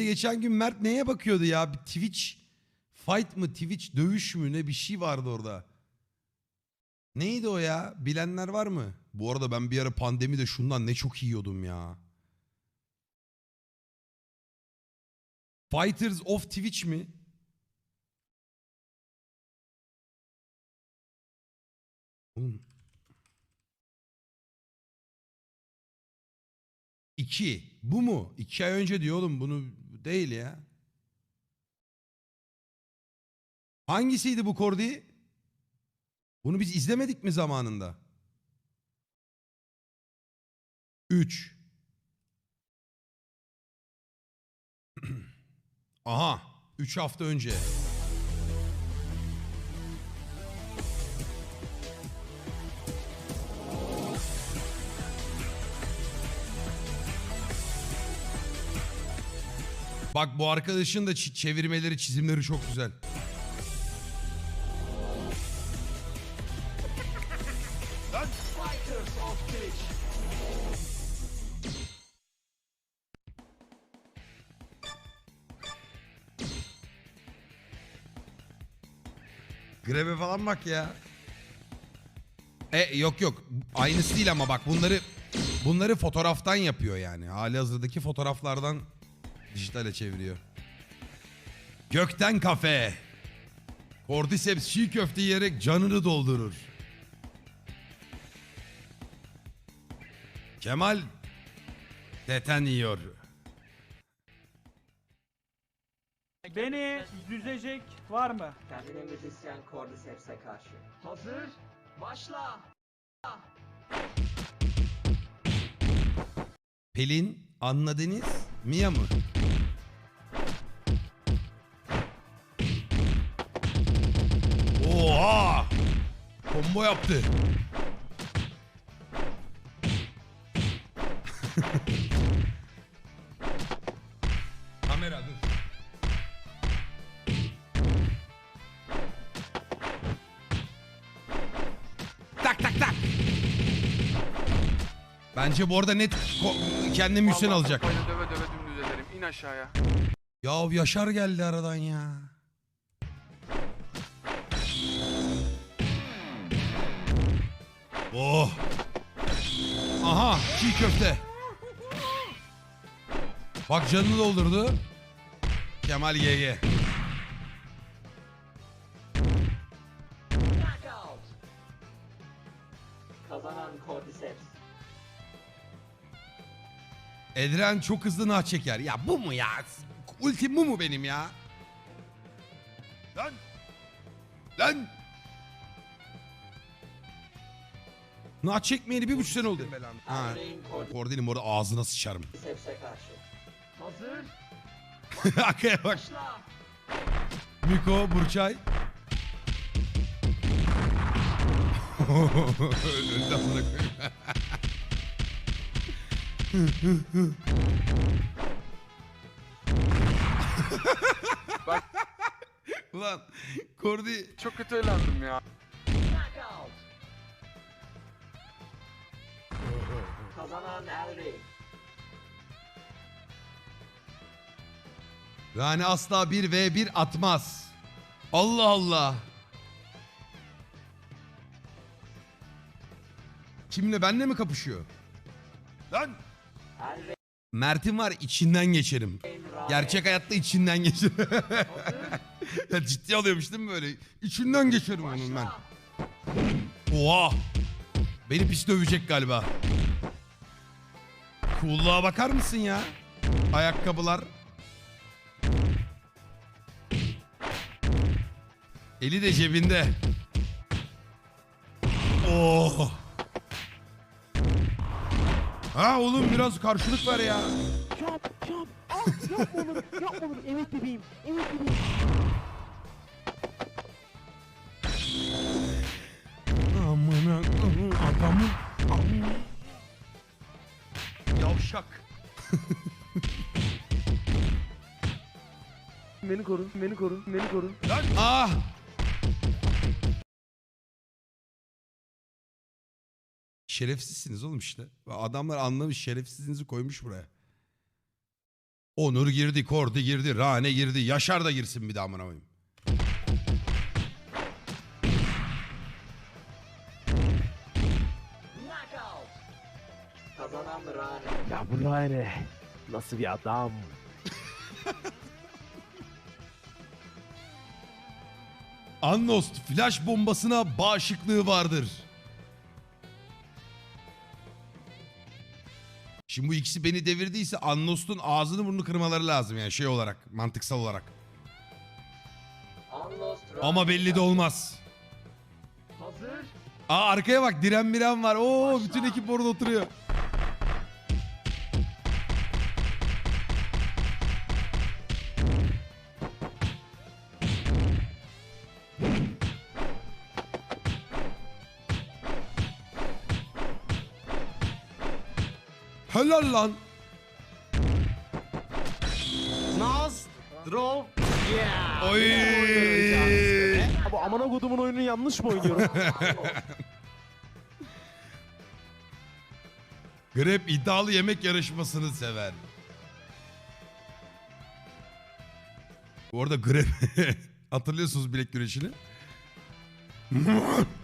de geçen gün Mert neye bakıyordu ya? Bir Twitch fight mı Twitch dövüş mü ne bir şey vardı orada. Neydi o ya? Bilenler var mı? Bu arada ben bir ara pandemide şundan ne çok yiyordum ya. Fighters of Twitch mi? Oğlum. İki. Bu mu? İki ay önce diyor oğlum. Bunu değil ya. Hangisiydi bu Kordi? Bunu biz izlemedik mi zamanında? Üç. Aha. Üç hafta önce. Bak bu arkadaşın da çevirmeleri, çizimleri çok güzel. Greve falan bak ya. E yok yok. Aynısı değil ama bak bunları bunları fotoğraftan yapıyor yani. Hali hazırdaki fotoğraflardan dijitale çeviriyor. Gökten kafe. Cordyceps çiğ köfte yiyerek canını doldurur. Kemal deten yiyor. Beni düzecek var mı? Kendine müzisyen Cordyceps'e karşı. Hazır. Başla. Pelin, Anna Deniz, Mia mı? Combo yaptı. Kamera dur. Tak tak tak. Bence bu arada net ko- kendi müzisyen Vallahi alacak. Sopayla döve döve dümdüz ederim. İn aşağıya. Ya Yaşar geldi aradan ya. Oh. Aha çiğ köfte. Bak canını doldurdu. Kemal GG. Kazanan Cordyceps. Edren çok hızlı nah çeker. Ya bu mu ya? Ultim bu mu benim ya? Lan. Lan. Nah çekmeyeli bir buçuk sene oldu. Ha. Elrein Kordilim orada ağzına sıçarım. Cordyceps'e karşı. Hazır. Arkaya bak. Başla. Miko, Burçay. Öldü amına koyayım. Bak. Ulan Kordi Çok kötü eğlendim ya. Kazanan Elrein. yani asla 1v1 atmaz. Allah Allah. Kimle benle mi kapışıyor? Lan Elrein Mert'in var içinden geçerim. Gerçek hayatta içinden geçerim. ya ciddi alıyormuş değil mi böyle? İçinden geçerim onun ben. Oha! Beni pis dövecek galiba. Cool'luğa bakar mısın ya? Ayakkabılar. Eli de cebinde. Oh! Ha oğlum biraz karşılık ver ya. Yap yap. Ah yapma olur yapma olur. Evet bebeğim. Evet bebeğim. Yavşak. Beni koru. Beni koru. Beni koru. Lan ah. Şerefsizsiniz oğlum işte. Adamlar anlamış şerefsizliğinizi koymuş buraya. Onur girdi, Kordi girdi, Rane girdi. Yaşar da girsin bir daha amına koyayım. Kazanan Rane. Ya bu Rane nasıl bir adam? Annost flash bombasına bağışıklığı vardır. Şimdi bu ikisi beni devirdiyse Annost'un ağzını burnunu kırmaları lazım yani şey olarak mantıksal olarak. Annost Ama belli de olmaz. Hazır. Aa arkaya bak diren miren var. Oo bütün ekip orada oturuyor. Helal lan. Naz, Drov, yeah. Oy. Ya bu amına kodumun oyununu yanlış mı oynuyorum? Grep iddialı yemek yarışmasını sever. Bu arada Grep hatırlıyorsunuz bilek güreşini.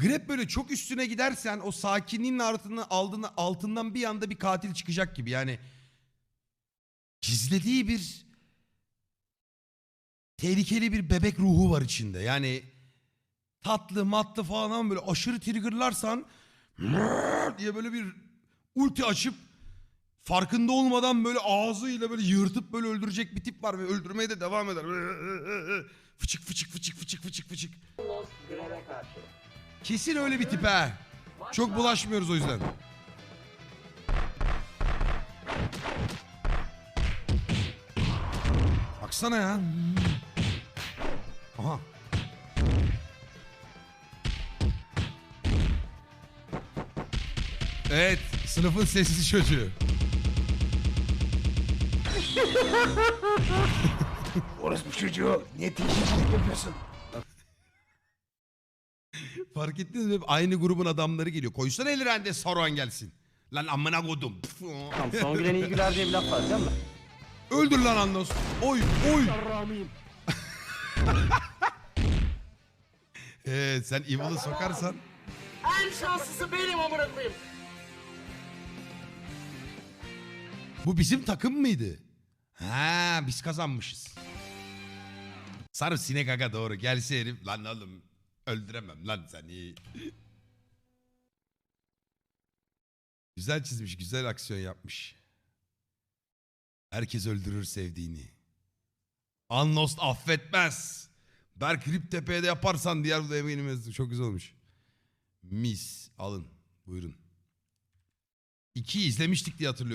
Grep böyle çok üstüne gidersen o sakinliğin altına, altına, altından bir anda bir katil çıkacak gibi. Yani gizlediği bir tehlikeli bir bebek ruhu var içinde. Yani tatlı matlı falan ama böyle aşırı triggerlarsan diye böyle bir ulti açıp farkında olmadan böyle ağzıyla böyle yırtıp böyle öldürecek bir tip var ve öldürmeye de devam eder. Fıçık fıçık fıçık fıçık fıçık fıçık. Greve karşı. Kesin öyle bir tip ha. Çok bulaşmıyoruz o yüzden. Baksana ya. Aha. Evet, sınıfın sessiz çocuğu. Orası çocuğu. Niye teşhircilik yapıyorsun? Fark ettiniz mi? Hep Aynı grubun adamları geliyor. Koysana Elrende Saruhan gelsin. Lan amına kodum. Tamam son gülen iyi güler diye bir laf var değil mi? Öldür lan Andos. Oy oy. Ee, sen Evil'ı sokarsan. En şanslısı benim amına koyayım. Bu bizim takım mıydı? Ha biz kazanmışız. Sarı sinek aga doğru. Gelse herif. Lan oğlum öldüremem lan seni. güzel çizmiş. Güzel aksiyon yapmış. Herkes öldürür sevdiğini. Unlost affetmez. Berk Riptepe'ye de yaparsan diğer eminim. Çok güzel olmuş. Mis. Alın. Buyurun. İki izlemiştik diye hatırlıyorum.